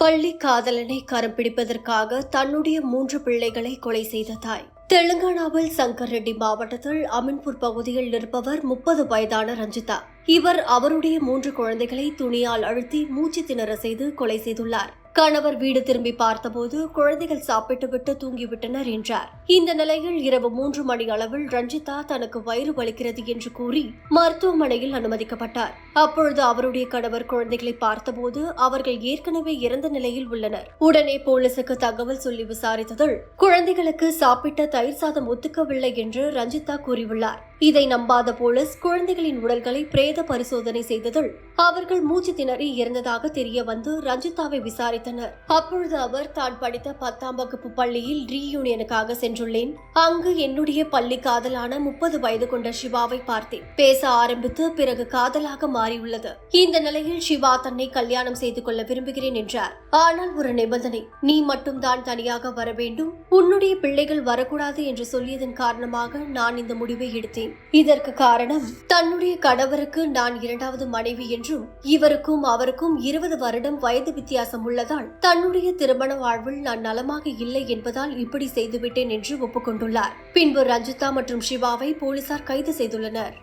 பள்ளி காதலனை கரம் பிடிப்பதற்காக தன்னுடைய மூன்று பிள்ளைகளை கொலை செய்த தாய். தெலுங்கானாவில் சங்கர் ரெட்டி மாவட்டத்தில் அமின்பூர் பகுதியில் இருப்பவர் முப்பது வயதான ரஞ்சிதா. இவர் அவருடைய மூன்று குழந்தைகளை துணியால் அழுத்தி மூச்சு திணற செய்து கொலை செய்துள்ளார். கணவர் வீடு திரும்பி பார்த்தபோது குழந்தைகள் சாப்பிட்டுவிட்டு தூங்கிவிட்டனர் என்றார். இந்த நிலையில் இரவு மூன்று மணி அளவில் ரஞ்சிதா தனக்கு வயிறு வலிக்கிறது என்று கூறி மருத்துவமனையில் அனுமதிக்கப்பட்டார். அப்பொழுது அவருடைய கணவர் குழந்தைகளை பார்த்தபோது அவர்கள் ஏற்கனவே இறந்த நிலையில் உள்ளனர். உடனே போலீசுக்கு தகவல் சொல்லி விசாரித்ததில் குழந்தைகளுக்கு சாப்பிட்ட தயிர் சாதம் ஒத்துக்கவில்லை என்று ரஞ்சிதா கூறியுள்ளார். இதை நம்பாத போலீஸ் குழந்தைகளின் உடல்களை பிரேத பரிசோதனை செய்ததுள் அவர்கள் மூச்சு திணறி இறந்ததாக தெரிய வந்து ரஞ்சிதாவை விசாரித்தனர். அப்பொழுது அவர் தான் படித்த பத்தாம் வகுப்பு பள்ளியில் ரீயூனியனுக்காக சென்றுள்ளேன். அங்கு என்னுடைய பள்ளி காதலான முப்பது வயது கொண்ட சிவாவை பார்த்தேன். பேச ஆரம்பித்து பிறகு காதலாக மாறியுள்ளது. இந்த நிலையில் சிவா தன்னை கல்யாணம் செய்து கொள்ள விரும்புகிறேன் என்றார். ஆனால் ஒரு நிபந்தனை. நீ மட்டும்தான் தனியாக வர வேண்டும். உன்னுடைய பிள்ளைகள் வரக்கூடாது என்று சொல்லியதன் காரணமாக நான் இந்த முடிவை எடுத்தேன். இதற்கு காரணம் தன்னுடைய கணவருக்கு நான் இரண்டாவது மனைவி என்றும் இவருக்கும் அவருக்கும் இருபது வருடம் வயது வித்தியாசம் உள்ளதால் தன்னுடைய திருமண வாழ்வில் நான் நலமாக இல்லை என்பதால் இப்படி செய்துவிட்டேன் என்று ஒப்புக்கொண்டுள்ளார். பின்பு ரஞ்சிதா மற்றும் சிவாவை போலீசார் கைது செய்துள்ளனர்.